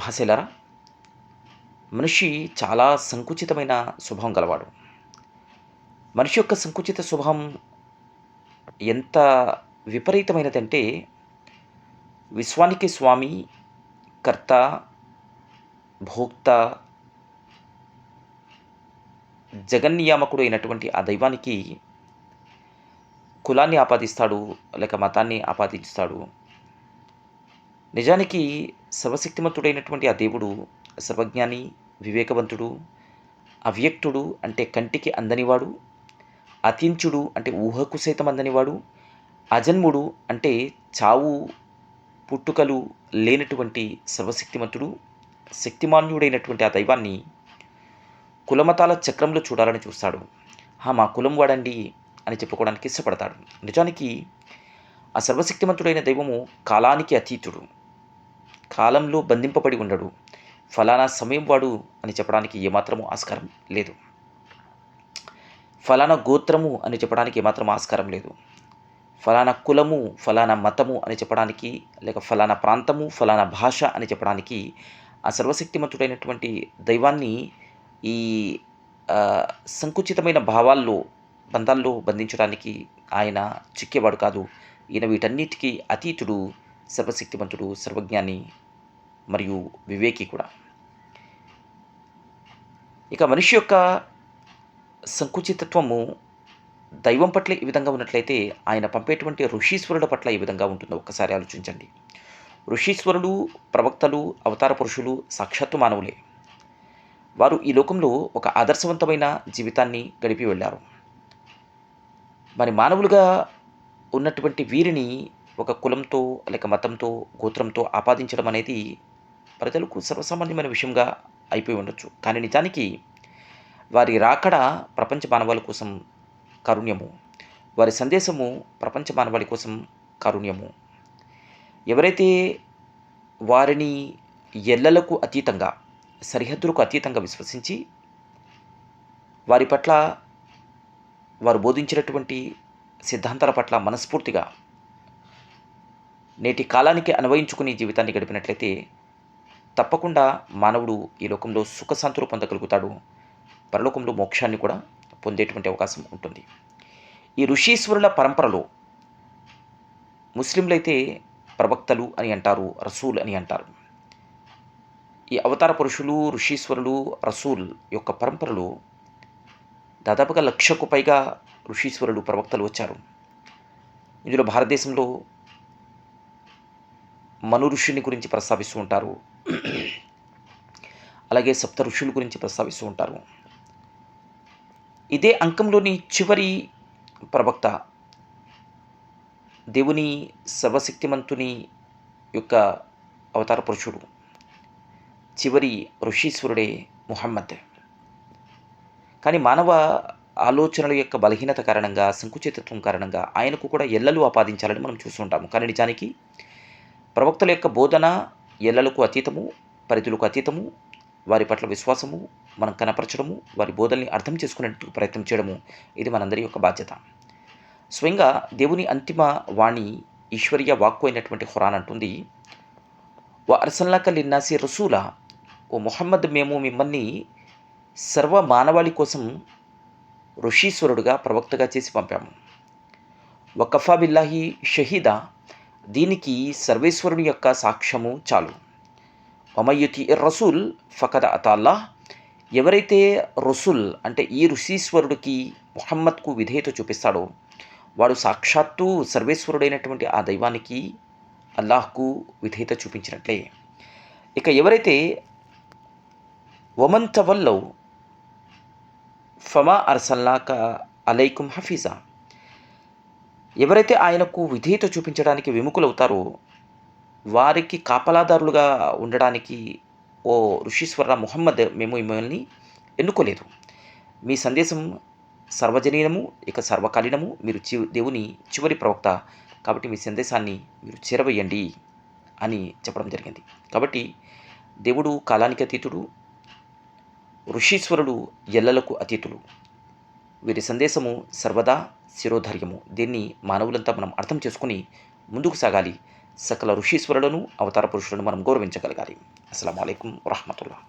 మహాశైలరా మనిషి చాలా సంకుచితమైన స్వభావం గలవాడు. మనిషి యొక్క సంకుచిత స్వభావం ఎంత విపరీతమైనదంటే విశ్వానికి స్వామి కర్త భోక్త జగన్నియామకుడు అయినటువంటి ఆ దైవానికి కులాన్ని ఆపాదిస్తాడు లేక మతాన్ని ఆపాదిస్తాడు నిజానికి సర్వశక్తిమంతుడైనటువంటి ఆ దేవుడు సర్వజ్ఞాని వివేకవంతుడు అవ్యక్తుడు అంటే కంటికి అందనివాడు అతించుడు అంటే ఊహకు సైతం అందనివాడు అజన్ముడు అంటే చావు పుట్టుకలు లేనటువంటి సర్వశక్తిమంతుడు శక్తిమాన్యుడైనటువంటి ఆ దైవాన్ని కులమతాల చక్రంలో చూడాలని చూస్తాడు. "హా, మా కులం వాడండి అని చెప్పుకోవడానికి ఇష్టపడతాడు. నిజానికి ఆ సర్వశక్తిమంతుడైన దైవము కాలానికి అతీతుడు. కాలంలో బంధింపబడి ఉండడు. ఫలానా సమయం వాడు అని చెప్పడానికి ఏమాత్రము ఆస్కారం లేదు. ఫలానా గోత్రము అని చెప్పడానికి ఏమాత్రం ఆస్కారం లేదు. ఫలానా కులము ఫలానా మతము అని చెప్పడానికి లేక ఫలానా ప్రాంతము ఫలానా భాష అని చెప్పడానికి ఆ సర్వశక్తిమంతుడైనటువంటి దైవాన్ని ఈ సంకుచితమైన భావాల్లో బంధాల్లో బంధించడానికి ఆయన చిక్కేవాడు కాదు. ఈయన వీటన్నిటికీ అతీతుడు సర్వశక్తిమంతుడు సర్వజ్ఞాని మరియు వివేకి కూడా. ఇక మనిషి యొక్క సంకుచితత్వము దైవం పట్ల ఈ విధంగా ఉన్నట్లయితే ఆయన పంపేటువంటి ఋషీశ్వరుల పట్ల ఈ విధంగా ఉంటుందో ఒక్కసారి ఆలోచించండి. ఋషీశ్వరులు ప్రవక్తలు అవతార పురుషులు సాక్షాత్తు మానవులే. వారు ఈ లోకంలో ఒక ఆదర్శవంతమైన జీవితాన్ని గడిపి వెళ్ళారు. మరి మానవులుగా ఉన్నటువంటి వీరిని ఒక కులంతో లేక మతంతో గోత్రంతో ఆపాదించడం అనేది ప్రజలకు సర్వసామాన్యమైన విషయంగా అయిపోయి ఉండొచ్చు. కానీ నిజానికి వారి రాకడ ప్రపంచ మానవాళి కోసం కారుణ్యము. వారి సందేశము ప్రపంచ మానవాళి కోసం కారుణ్యము. ఎవరైతే వారిని ఎల్లలకు అతీతంగా సరిహద్దులకు అతీతంగా విశ్వసించి వారి పట్ల వారు బోధించినటువంటి సిద్ధాంతాల పట్ల మనస్ఫూర్తిగా నేటి కాలానికి అన్వయించుకుని జీవితాన్ని గడిపినట్లయితే తప్పకుండా మానవుడు ఈ లోకంలో సుఖశాంతులు పొందగలుగుతాడు. పరలోకంలో మోక్షాన్ని కూడా పొందేటువంటి అవకాశం ఉంటుంది. ఈ ఋషీశ్వరుల పరంపరలో ముస్లింలైతే ప్రవక్తలు అని అంటారు రసూల్ అని అంటారు. ఈ అవతార పురుషులు ఋషీశ్వరులు రసూల్ యొక్క పరంపరలో దాదాపుగా లక్షకు పైగా ఋషీశ్వరులు ప్రవక్తలు వచ్చారు. ఇందులో భారతదేశంలో మను ఋషిని గురించి ప్రస్తావిస్తూ ఉంటారు. అలాగే సప్త ఋషుల గురించి ప్రస్తావిస్తూ ఉంటారు. ఇదే అంకంలోని చివరి ప్రవక్త దేవుని సర్వశక్తిమంతుని యొక్క అవతార పురుషుడు చివరి ఋషీశ్వరుడే ముహమ్మద్. కానీ మానవ ఆలోచనల యొక్క బలహీనత కారణంగా సంకుచితత్వం కారణంగా ఆయనకు కూడా ఎల్లలు ఆపాదించాలని మనం చూస్తుంటాము కానీ నిజానికి ప్రవక్తల యొక్క బోధన ఎల్లలకు అతీతము పరిధులకు అతీతము వారి పట్ల విశ్వాసము మనం కనపరచడము వారి బోధనని అర్థం చేసుకునేందుకు ప్రయత్నం చేయడము ఇది మనందరి యొక్క బాధ్యత. స్వయంగా దేవుని అంతిమ వాణి ఈశ్వరీయ వాక్కు అయినటువంటి ఖురాన్ అంటుంది ఓ అర్సల్లాక లిన్నాసి రసూలా ఓ మొహమ్మద్ మేము మిమ్మల్ని సర్వ మానవాళి కోసం ఋషీశ్వరుడుగా ప్రవక్తగా చేసి పంపాము. వకఫా బిల్లాహి షహీదా దీనికి సర్వేశ్వరుని యొక్క సాక్ష్యము చాలు. వమయ్యుతి రసూల్ ఫకద అతాల్లా. ఎవరైతే రసూల్ అంటే ఈ ఋషీశ్వరుడికి మొహమ్మద్కు విధేయత చూపిస్తాడో వాడు సాక్షాత్తు సర్వేశ్వరుడైనటువంటి ఆ దైవానికి అల్లాహ్కు విధేయత చూపించినట్లే. ఇక ఎవరైతే వమన్ ఫమా అర్సల్లాక అలైకుం హఫీజా. ఎవరైతే ఆయనకు విధేయత చూపించడానికి విముఖులవుతారో వారికి కాపలాదారులుగా ఉండడానికి ఓ ఋషీశ్వర ముహమ్మద్ మేము మిమ్మల్ని ఎన్నుకోలేదు. మీ సందేశం సర్వజనీనము ఇక సర్వకాలీనము. మీరు చి దేవుని చివరి ప్రవక్త కాబట్టి మీ సందేశాన్ని మీరు చేరవేయండి అని చెప్పడం జరిగింది. కాబట్టి దేవుడు కాలానికి అతీతుడు ఋషీశ్వరుడు ఎల్లలకు అతీతులు. వీరి సందేశము సర్వదా శిరోధర్యము. దీన్ని మానవులంతా మనం అర్థం చేసుకుని ముందుకు సాగాలి. సకల ఋషీశ్వరులను అవతార పురుషులను మనం గౌరవించగలగాలి. అస్సలం అయికం వరహమతుల్లా.